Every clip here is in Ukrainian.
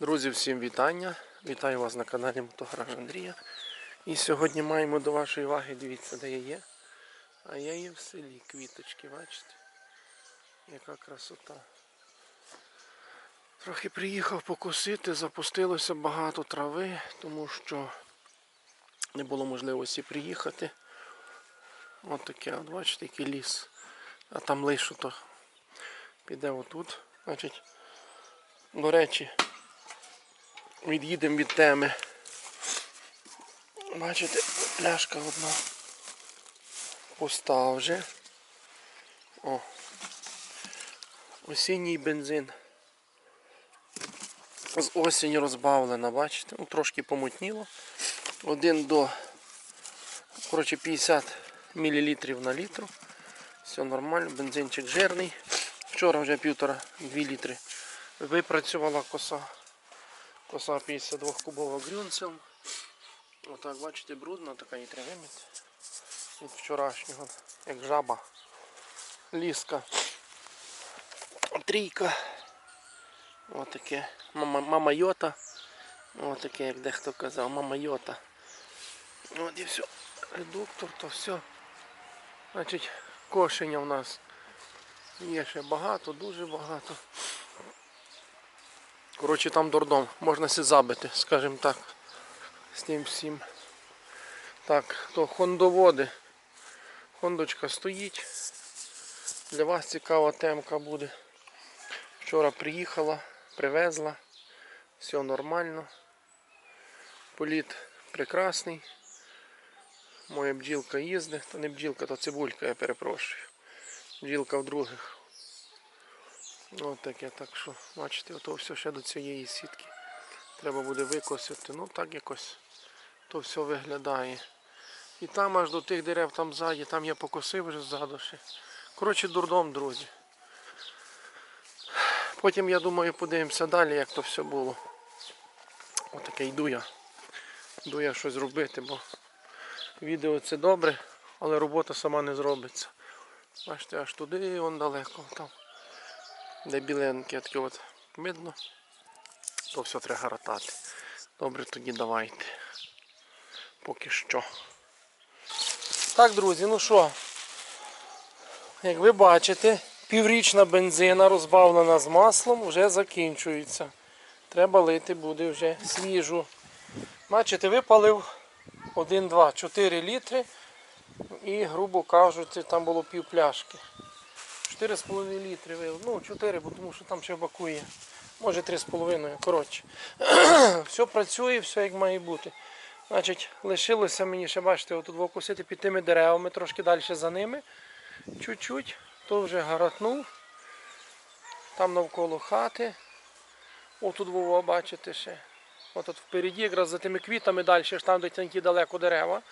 Друзі, всім вітання! Вітаю вас на каналі Мотогараж Андрія. І сьогодні маємо до вашої уваги, дивіться, де я є. А я є в селі квіточки, бачите? Яка красота. Трохи приїхав покосити, запустилося багато трави, тому що не було можливості приїхати. От таке, от бачите, який ліс. А там лише то піде отут. Значить, до речі, від'їдемо від теми. Бачите, пляшка одна пуста вже. О. Осінній бензин. З осені розбавлена, бачите? Ну, трошки помутніло. Один до коротше, 50 мл на літру. Все нормально, бензинчик жирний. Вчора вже півтора-дві літри випрацювала коса. Коса 52 кубова грюнцел. Отак, бачите, брудно, така і треба. Від вчорашнього, як жаба. Ліска. Трійка. Отаке. Мама, мама йота. Отаке, як дехто казав, мама йота. От і все. Редуктор, то все. Значить, кошення в нас є ще багато, дуже багато. Коротше, там дурдом. Можна сі забити, скажімо так. З тим всім. Так, то хондоводи. Хондочка стоїть. Для вас цікава темка буде. Вчора приїхала, привезла. Все нормально. Політ прекрасний. Моя бджілка їздить, то не бджілка, то цибулька, я перепрошую. Бджілка в других. Ось таке, так що, бачите, ото все ще до цієї сітки. Треба буде викосити. Ну так якось то все виглядає. І там аж до тих дерев там ззаді, там я покосив вже ззаду ще. Коротше, дурдом, друзі. Потім, я думаю, подивимося далі, як то все було. Отаке йду я. Йду я щось робити, бо відео це добре, але робота сама не зробиться. Бачите, аж туди вон далеко, там, де біленьке таке от видно, то все треба гаратати. Добре, тоді давайте. Поки що. Так, друзі, ну що, як ви бачите, піврічна бензина розбавлена з маслом вже закінчується. Треба лити буде вже свіжу. Бачите, випалив 1, 2, 4 літри і, грубо кажучи, там було пів пляшки. 4,5 літри вилив. Ну, 4, бо тому що там ще бакує. Може 3,5, коротше. все працює, все як має бути. Значить, лишилося мені ще, бачите, отут покусити під тими деревами, трошки далі за ними. Чуть-чуть, то вже гаратнув. Там навколо хати. Отут Вова, бачите ще. Отут впереді, якраз за тими квітами далі, ж там де тонкі далеко дерева.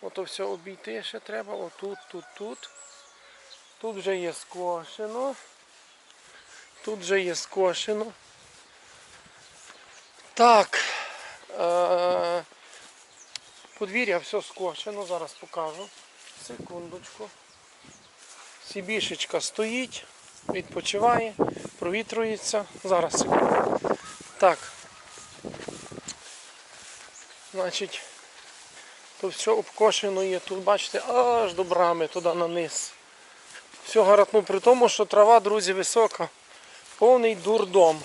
Ото все обійти ще треба. Отут, тут, тут. Тут вже є скошено. Тут вже є скошено. Так. Е- подвір'я все скошено, зараз покажу. Секундочку. Сібішечка стоїть, відпочиває, провітрується. Зараз секунду. Так. Значить, то все обкошено є. Тут, бачите, аж до брами, туди на низ. Все гаратну при тому, що трава, друзі, висока. Повний дурдом.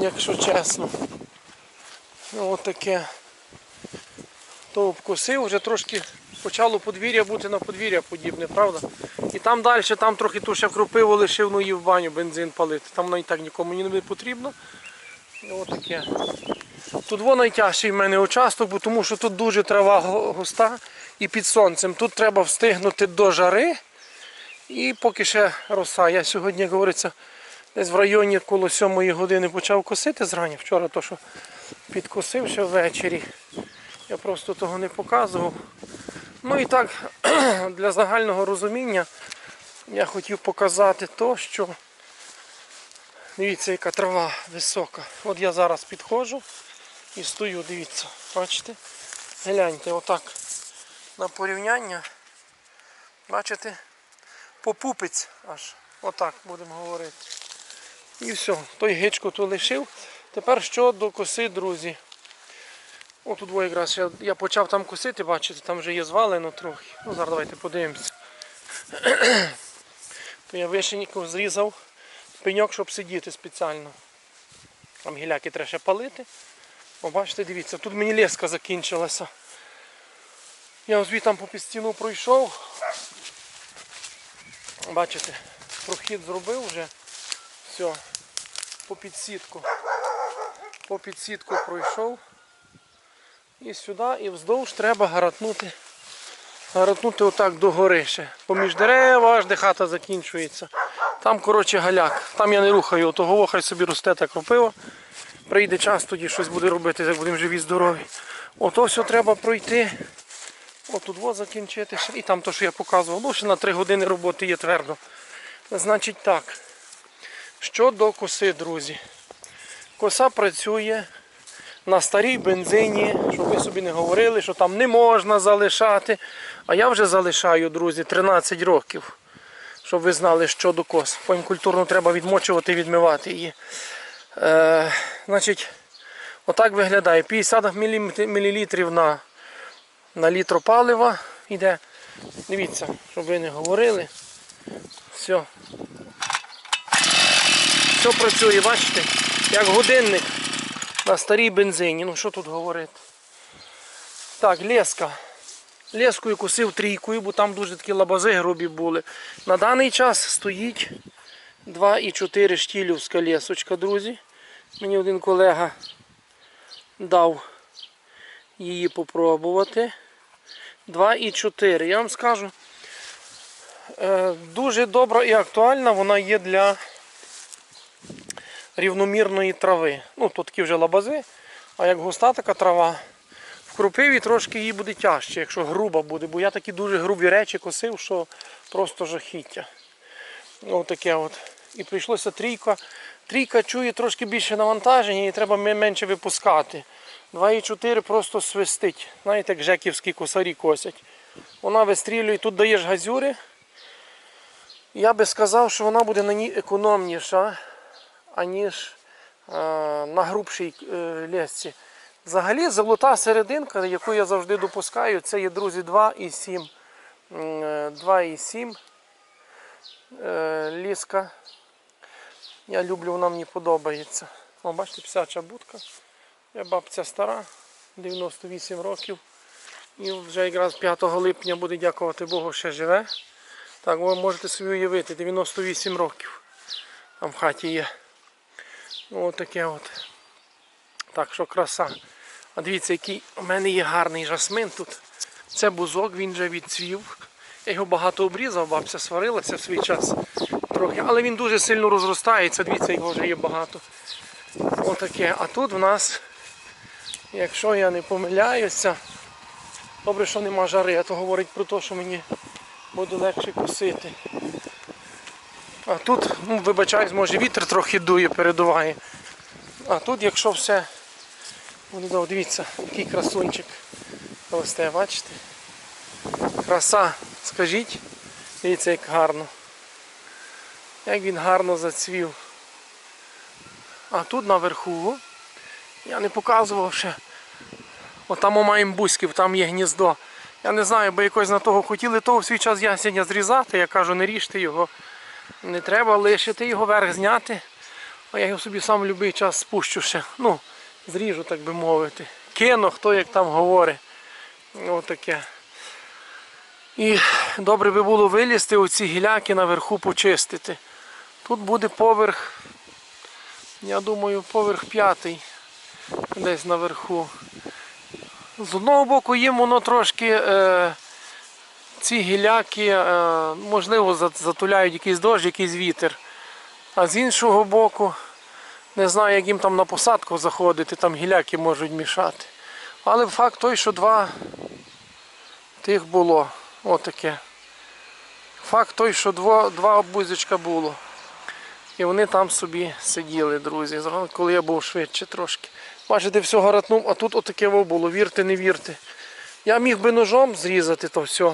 Якщо чесно. Ну, от таке. То обкосив, вже трошки почало подвір'я бути на подвір'я подібне, правда? І там далі, там трохи ту ще кропиву лишив, ну і в баню бензин палити. Там воно і так нікому не потрібно. Ну, от таке. Тут воно найтяжчий в мене участок, тому що тут дуже трава густа і під сонцем. Тут треба встигнути до жари. І поки ще роса. Я сьогодні, як говориться, десь в районі коло 7 години почав косити зрані. Вчора то, що підкосив ще ввечері. Я просто того не показував. Ну і так, для загального розуміння я хотів показати то, що дивіться, яка трава висока. От я зараз підходжу і стою, дивіться, бачите? Гляньте, отак на порівняння. Бачите? Попупець аж. Отак будемо говорити. І все, той гичку ту лишив. Тепер щодо коси, друзі. О, тут двоє якраз я, я почав там косити, бачите, там вже є звалено трохи. Ну, зараз давайте подивимося. То я вишеньку зрізав пеньок, щоб сидіти спеціально. Там гіляки треба ще палити. О, бачите, дивіться, тут мені леска закінчилася. Я ось там по стіну пройшов. Бачите, прохід зробив вже. Все, по підсітку. По підсітку пройшов. І сюди, і вздовж треба гаратнути. Гаратнути отак до гори ще. Поміж дерева, аж де хата закінчується. Там, коротше, галяк. Там я не рухаю, того хай собі росте та кропива. Прийде час, тоді щось буде робити, як будемо живі, здорові. Ото все треба пройти. Отут во закінчити. І там то, що я показував. Ну, ще на 3 години роботи є твердо. Значить так. Щодо коси, друзі. Коса працює на старій бензині, щоб ви собі не говорили, що там не можна залишати. А я вже залишаю, друзі, 13 років. Щоб ви знали, що до кос. Потім культурно треба відмочувати і відмивати її. Е, значить, отак виглядає. 50 мл на, на літр палива йде. Дивіться, щоб ви не говорили. Все. Все працює, бачите? Як годинник на старій бензині. Ну що тут говорити? Так, леска. Лескою косив трійкою, бо там дуже такі лабази грубі були. На даний час стоїть 2,4 штілівська лесочка, друзі. Мені один колега дав її попробувати. 2,4. Я вам скажу, е, дуже добра і актуальна вона є для рівномірної трави. Ну, тут такі вже лабази, а як густа така трава, в кропиві трошки їй буде тяжче, якщо груба буде, бо я такі дуже грубі речі косив, що просто жахіття. Отаке от. І прийшлося трійка. Трійка чує трошки більше навантаження і треба менше випускати. 2,4 просто свистить. Знаєте, як жеківські косарі косять. Вона вистрілює, тут даєш газюри. Я би сказав, що вона буде на ній економніша, аніж е, на грубшій е. Взагалі золота серединка, яку я завжди допускаю, це є, друзі, 2,7. Е, 2,7 е, ліска. Я люблю, вона мені подобається. О, бачите, псяча будка. Я бабця стара, 98 років. І вже якраз 5 липня буде дякувати Богу, ще живе. Так, ви можете собі уявити, 98 років. Там в хаті є. Ну, от таке от. Так що краса. А дивіться, який у мене є гарний жасмин тут. Це бузок, він вже відцвів. Я його багато обрізав, бабця сварилася в свій час трохи. Але він дуже сильно розростається, дивіться, його вже є багато. Отаке. А тут в нас, якщо я не помиляюся, добре, що нема жари, а то говорить про те, що мені буде легше косити. А тут, ну, вибачаюсь, може вітер трохи дує, передуває. А тут, якщо все, ну, дивіться, який красунчик росте, бачите? Краса, скажіть, дивіться, як гарно. Як він гарно зацвів. А тут наверху, я не показував ще. Отам маємо бузьків, там є гніздо. Я не знаю, бо якось на того хотіли того в свій час ясеня зрізати. Я кажу, не ріжте його. Не треба лишити його верх зняти. А я його собі сам в будь-який час спущу ще. Ну, зріжу, так би мовити. Кину, хто як там говорить. Отаке. І добре би було вилізти оці гіляки наверху почистити. Тут буде поверх, я думаю, поверх п'ятий десь наверху. З одного боку їм воно трошки е, ці гіляки, е, можливо, затуляють якийсь дощ, якийсь вітер. А з іншого боку, не знаю, як їм там на посадку заходити, там гіляки можуть мішати. Але факт той, що два тих було. Отаке. Факт той, що два, два обузочка було. І вони там собі сиділи, друзі. Коли я був швидше трошки. Бачите, все гаратнув, а тут отаке було, вірте, не вірте. Я міг би ножом зрізати то все.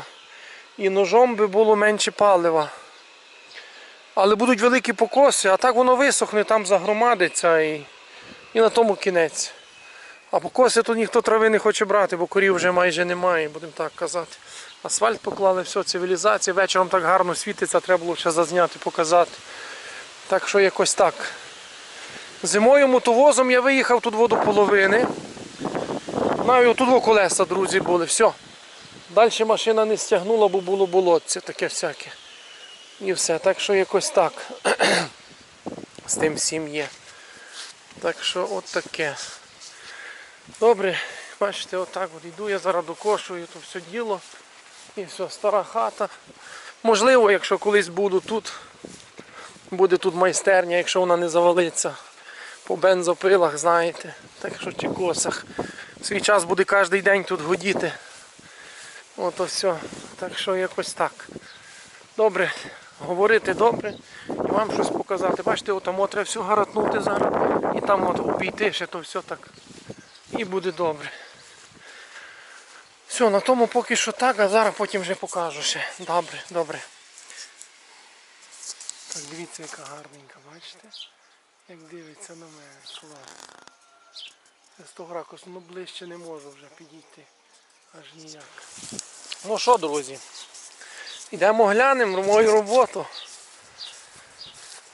І ножом би було менше палива. Але будуть великі покоси, а так воно висохне, там загромадиться і І на тому кінець. А покоси тут ніхто трави не хоче брати, бо корів вже майже немає, будемо так казати. Асфальт поклали, все, цивілізація. Вечором так гарно світиться, треба було ще зазняти, показати. Так що якось так. Зимою мотовозом я виїхав тут воду половини. Навіть тут колеса, друзі, були. Все. Далі машина не стягнула, бо було болотце таке всяке. І все. Так що якось так. З тим всім є. Так що от таке. Добре, бачите, отак от йду я зараз докошую то все діло. І все, стара хата. Можливо, якщо колись буду тут, буде тут майстерня, якщо вона не завалиться по бензопилах, знаєте, так що чи косах. В свій час буде кожен день тут годіти. Ото все. Так що якось так. Добре, говорити добре і вам щось показати. Бачите, отам от треба все гаратнути зараз і там от обійти ще то все так. І буде добре. Все, на тому поки що так, а зараз потім вже покажу ще. Добре, добре. Так, дивіться, яка гарненька, бачите? Як дивиться на мене. Клас. З того ракурсу, ну ближче не можу вже підійти. Аж ніяк. Ну що, друзі? Йдемо глянемо мою роботу.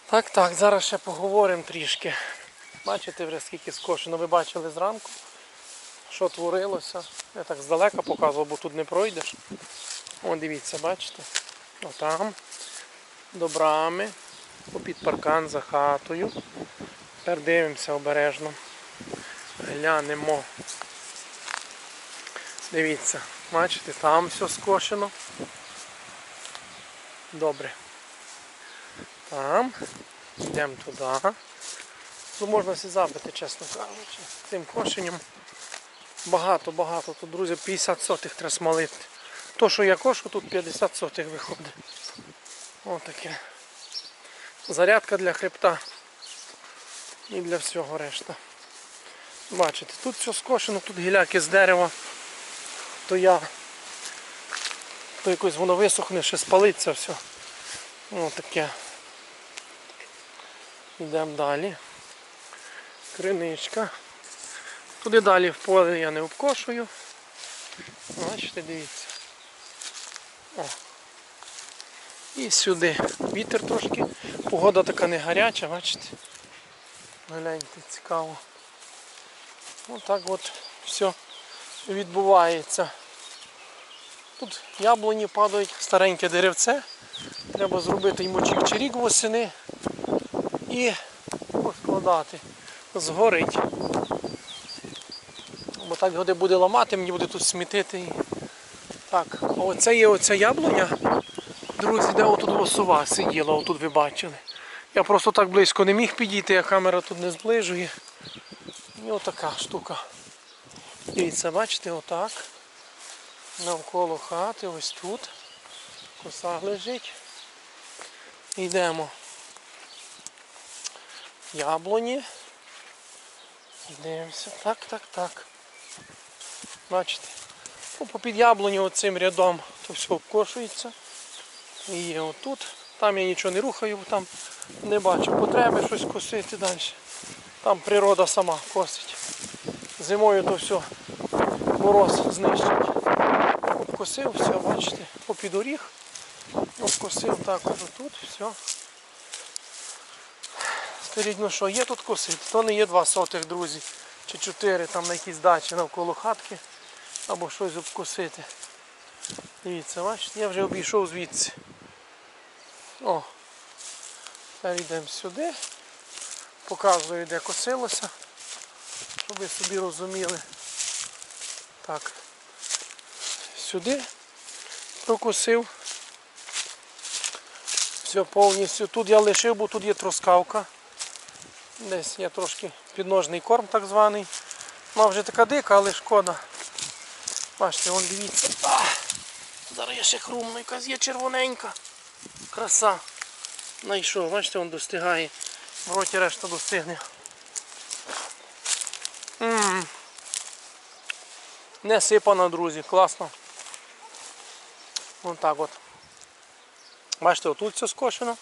Так, так, зараз ще поговоримо трішки. Бачите вже скільки скошено, ви бачили зранку, що творилося. Я так здалека показував, бо тут не пройдеш. О, дивіться, бачите? Отам. До брами. Попід паркан за хатою. Тепер дивимося обережно. Глянемо. Дивіться, бачите, там все скошено. Добре. Там. Йдемо туди. Тут можна всі забити, чесно кажучи. Цим кошенням. Багато-багато. Тут, друзі, 50 сотих треба смалити. То, що я кошу, тут 50 сотих виходить. Отаке. Зарядка для хребта. І для всього решта. Бачите, тут все скошено, тут гіляки з дерева. То я то якось воно висохне, ще спалиться все. Ось таке. Йдемо далі. Криничка. Туди далі в поле я не обкошую. Бачите, дивіться. О. І сюди. Вітер трошки. Погода така не гаряча, бачите. Гляньте, цікаво. Отак от все відбувається. Тут яблуні падають, стареньке деревце. Треба зробити йому чівчирік восени і поскладати. Згорить. Бо так його де буде ламати, мені буде тут смітити. Так, а оце є оця яблуня. Друзі, де отут осова сиділа, отут ви бачили. Я просто так близько не міг підійти, а камера тут не зближує. І отака штука. Дивіться, бачите, отак. Навколо хати, ось тут. Коса лежить. Йдемо. Яблуні. Дивимося. Так, так, так. Бачите? Ну, попід яблуні оцим рядом то все обкошується. І є отут. Там я нічого не рухаю, там не бачу потреби щось косити далі. Там природа сама косить. Зимою то все мороз знищить. Обкосив, все, бачите, попід оріг. Обкосив так от тут, все. Скажіть, ну що, є тут косити? То не є два сотих, друзі, чи чотири там на якійсь дачі навколо хатки, або щось обкосити. Дивіться, бачите, я вже обійшов звідси. О, тепер йдемо сюди. Показую, де косилося, щоб ви собі розуміли. Так, сюди прокусив. Все повністю. Тут я лишив, бо тут є троскавка. Десь є трошки підножний корм так званий. Вона вже така дика, але шкода. Бачите, вон дивіться. Зараз я ще хрумну, якась є червоненька. Краса. Найшов, бачите, він достигає. В роті решта достигне. М-м. Не сипано, друзі, класно. Вон так от. Бачите, отут все скошено.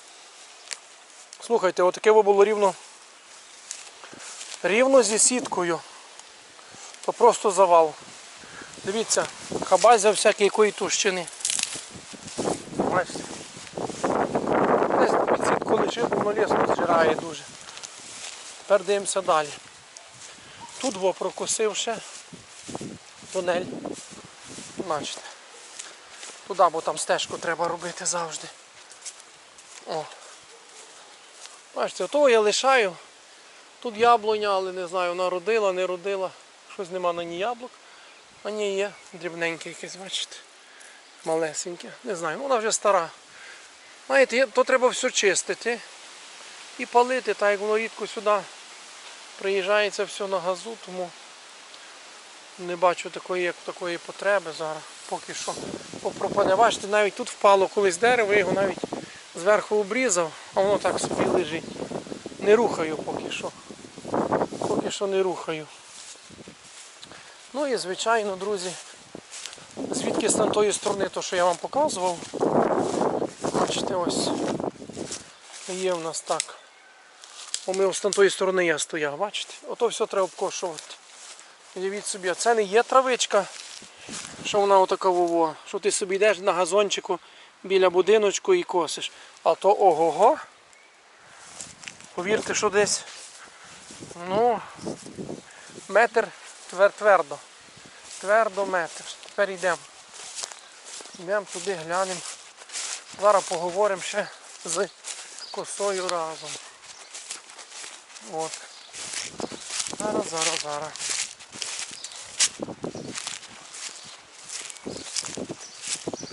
Слухайте, отаке було рівно рівно зі сіткою, то просто завал. Дивіться, хабазя всякої якої товщини. Бачите? Лежить, воно ліску зжирає дуже. Тепер дивимося далі. Тут во прокосив ще тунель. Бачите. Туди, бо там стежку треба робити завжди. О. Бачите, того я лишаю. Тут яблуня, але не знаю, вона родила, не родила. Щось нема на ній яблук. А ні, є дрібненьке якесь, бачите. Малесеньке. Не знаю, вона вже стара. Знаєте, то треба все чистити і палити, так як воно рідко сюди приїжджається все на газу, тому не бачу такої, як такої потреби зараз. Поки що попропаде. Бачите, навіть тут впало колись дерево, я його навіть зверху обрізав, а воно так собі лежить. Не рухаю поки що. Поки що не рухаю. Ну і звичайно, друзі, звідки з тої сторони, то що я вам показував. Ось є в нас так. Ми ось з тої сторони я стояв, бачите? Ото все треба обкошувати. Уявіть собі, а це не є травичка, що вона отака вово, що ти собі йдеш на газончику біля будиночку і косиш. А то ого-го. Повірте, що десь ну, метр твер, твердо. Твердо метр. Тепер йдемо. Йдемо туди, глянемо. Зараз поговоримо ще з косою разом. От. Зараз, зараз, зараз.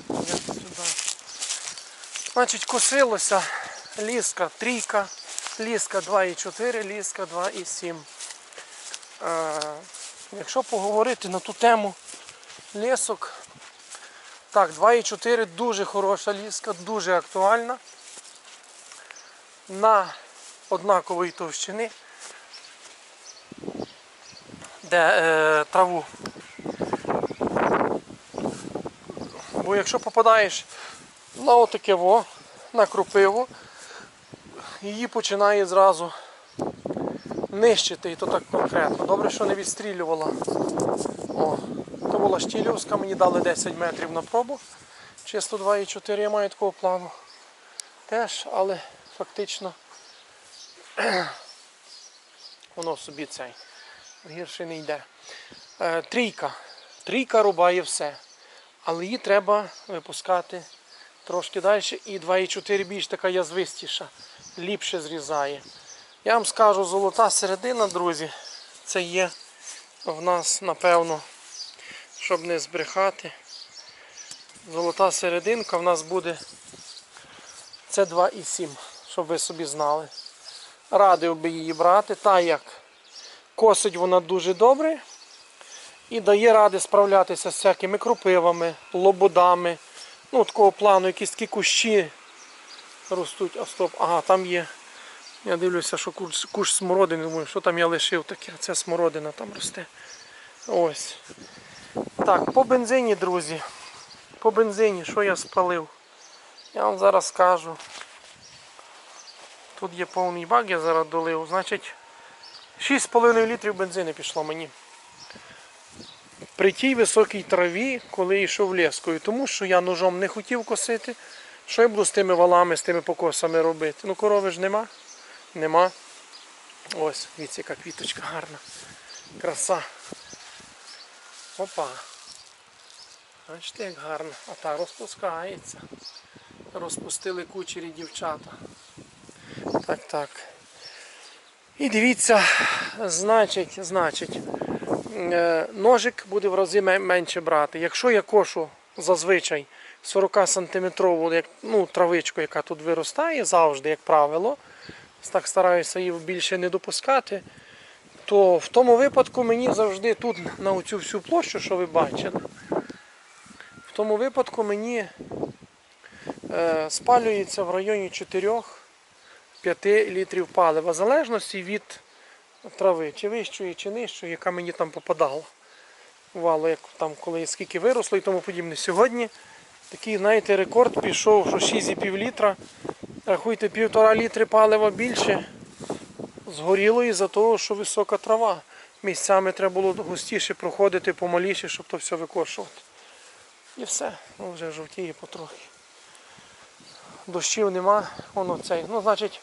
Йдемо сюди. Значить, косилося ліска трійка, ліска 2,4, ліска 2,7. Е, якщо поговорити на ту тему лісок, так, 2,4 дуже хороша ліска, дуже актуальна. На однакової товщини, де е, траву. Бо якщо попадаєш на отаке во, на крупиву, її починає зразу нищити, і то так конкретно. Добре, що не відстрілювала. О, була Штілівська, мені дали 10 метрів на пробу. Чисто 2,4 я маю такого плану. Теж, але фактично воно собі цей гірше не йде. Е, трійка. Трійка рубає все. Але її треба випускати трошки далі. І 2,4 більш така язвистіша, ліпше зрізає. Я вам скажу, золота середина, друзі, це є в нас, напевно, щоб не збрехати. Золота серединка в нас буде це 2,7, щоб ви собі знали. Радив би її брати, так як косить вона дуже добре і дає ради справлятися з всякими крупивами, лободами. Ну, такого плану, якісь такі кущі ростуть. А стоп, ага, там є. Я дивлюся, що куш, куш смородини, думаю, що там я лишив таке. Це смородина там росте. Ось. Так, по бензині, друзі. По бензині, що я спалив? Я вам зараз скажу. Тут є повний бак, я зараз долив. Значить, 6,5 літрів бензину пішло мені. При тій високій траві, коли йшов лескою. Тому що я ножом не хотів косити. Що я буду з тими валами, з тими покосами робити? Ну, корови ж нема. Нема. Ось, дивіться, яка квіточка гарна. Краса. Опа. Бачите, як гарно. А та розпускається. Розпустили кучері дівчата. Так, так. І дивіться, значить, значить, е, ножик буде в рази менше брати. Якщо я кошу зазвичай 40 сантиметрову ну, травичку, яка тут виростає завжди, як правило, так стараюся її більше не допускати, то в тому випадку мені завжди тут на оцю всю площу, що ви бачили, в тому випадку мені е, спалюється в районі 4-5 літрів палива, в залежності від трави, чи вищої, чи нижчої, яка мені там попадала. Бувало, як там коли скільки виросло і тому подібне. Сьогодні такий, знаєте, рекорд пішов, що 6,5 літра. Рахуйте, півтора літри палива більше згоріло із-за того, що висока трава. Місцями треба було густіше проходити, помаліше, щоб то все викошувати. І все, ну вже жовтіє потрохи. Дощів нема, воно цей. Ну, значить,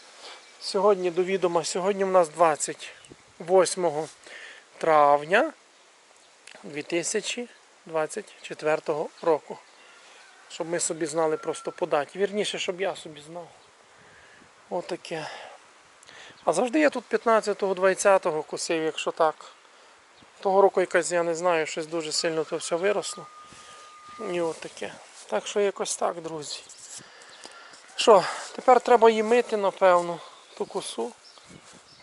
сьогодні до відома, сьогодні в нас 28 травня 2024 року. Щоб ми собі знали просто по даті. Вірніше, щоб я собі знав. Отаке. А завжди я тут 15-20 косив, якщо так. Того року якась, я не знаю, щось дуже сильно то все виросло. І от таке. Так що якось так, друзі. Що, тепер треба її мити, напевно, ту косу.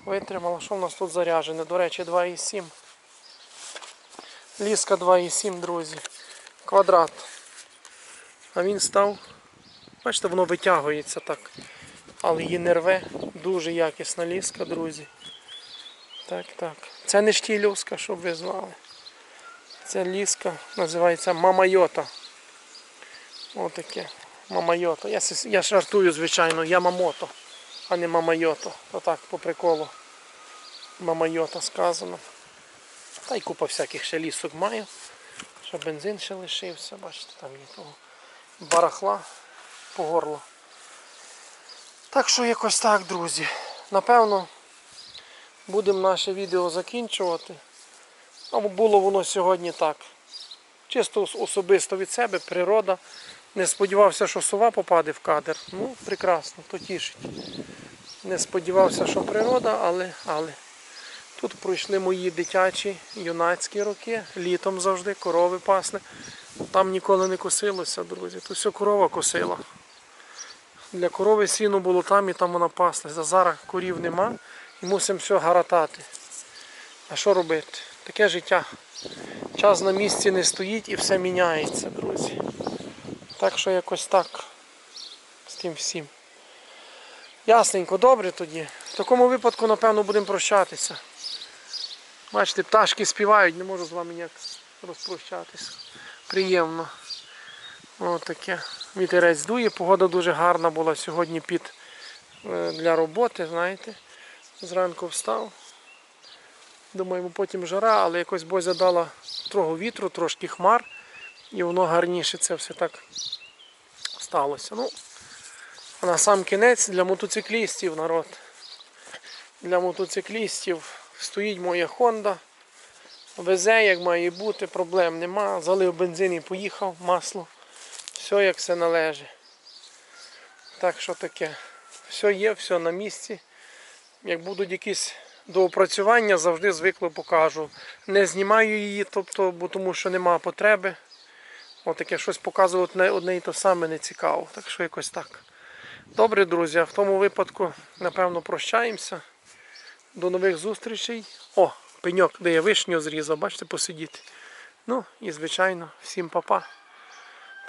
Витримала. Що в нас тут заряджене? До речі, 2,7. Ліска 2,7, друзі. Квадрат. А він став. Бачите, воно витягується так. Але її не рве. Дуже якісна ліска, друзі. Так, так. Це не штілівська, щоб ви знали. Це ліска, називається Мамайота. Отаке. Мамайото. Я, я жартую, звичайно, Ямамото, а не Мамайото. То так, по приколу. Мамайота сказано. Та й купа всяких ще лісок маю. Ще бензин ще лишився, бачите, там є того барахла по горло. Так що якось так, друзі. Напевно, будемо наше відео закінчувати. Або було воно сьогодні так. Чисто особисто від себе, природа. Не сподівався, що сова попаде в кадр. Ну, прекрасно, то тішить. Не сподівався, що природа, але, але. Тут пройшли мої дитячі, юнацькі роки. Літом завжди корови пасли. Там ніколи не косилося, друзі. Тут все корова косила. Для корови сіно було там і там вона паслася. Зараз корів нема і мусимо все гаратати. А що робити? Таке життя. Час на місці не стоїть і все міняється, друзі. Так що якось так з тим всім. Ясненько, добре тоді. В такому випадку, напевно, будемо прощатися. Бачите, пташки співають, не можу з вами ніяк розпрощатися. Приємно. Ось таке. Вітерець дує, погода дуже гарна була сьогодні під е, для роботи, знаєте. Зранку встав. Думаємо, потім жара, але якось Бозя дала трохи вітру, трошки хмар, і воно гарніше це все так сталося. Ну, на сам кінець для мотоциклістів народ. Для мотоциклістів стоїть моя Honda. Везе, як має бути, проблем нема. Залив бензин і поїхав, масло. Все як все належить. Так що таке. Все є, все на місці. Як будуть якісь доопрацювання, завжди звикло покажу. Не знімаю її, тобто, бо тому що нема потреби. Отаке щось показувати одне і те саме не цікаво. Так що якось так. Добре, друзі, в тому випадку, напевно, прощаємося. До нових зустрічей. О, пеньок, де я вишню зрізав, бачите, посидіти. Ну і, звичайно, всім папа.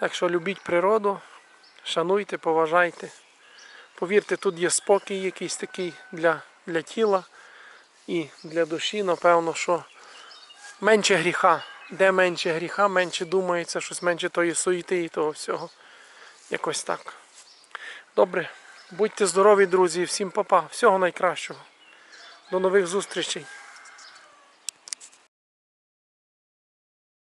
Так що любіть природу, шануйте, поважайте. Повірте, тут є спокій якийсь такий для, для тіла і для душі, напевно, що менше гріха. Де менше гріха, менше думається, щось менше тої суєти і того всього. Якось так. Добре. Будьте здорові, друзі, всім папа. Всього найкращого. До нових зустрічей.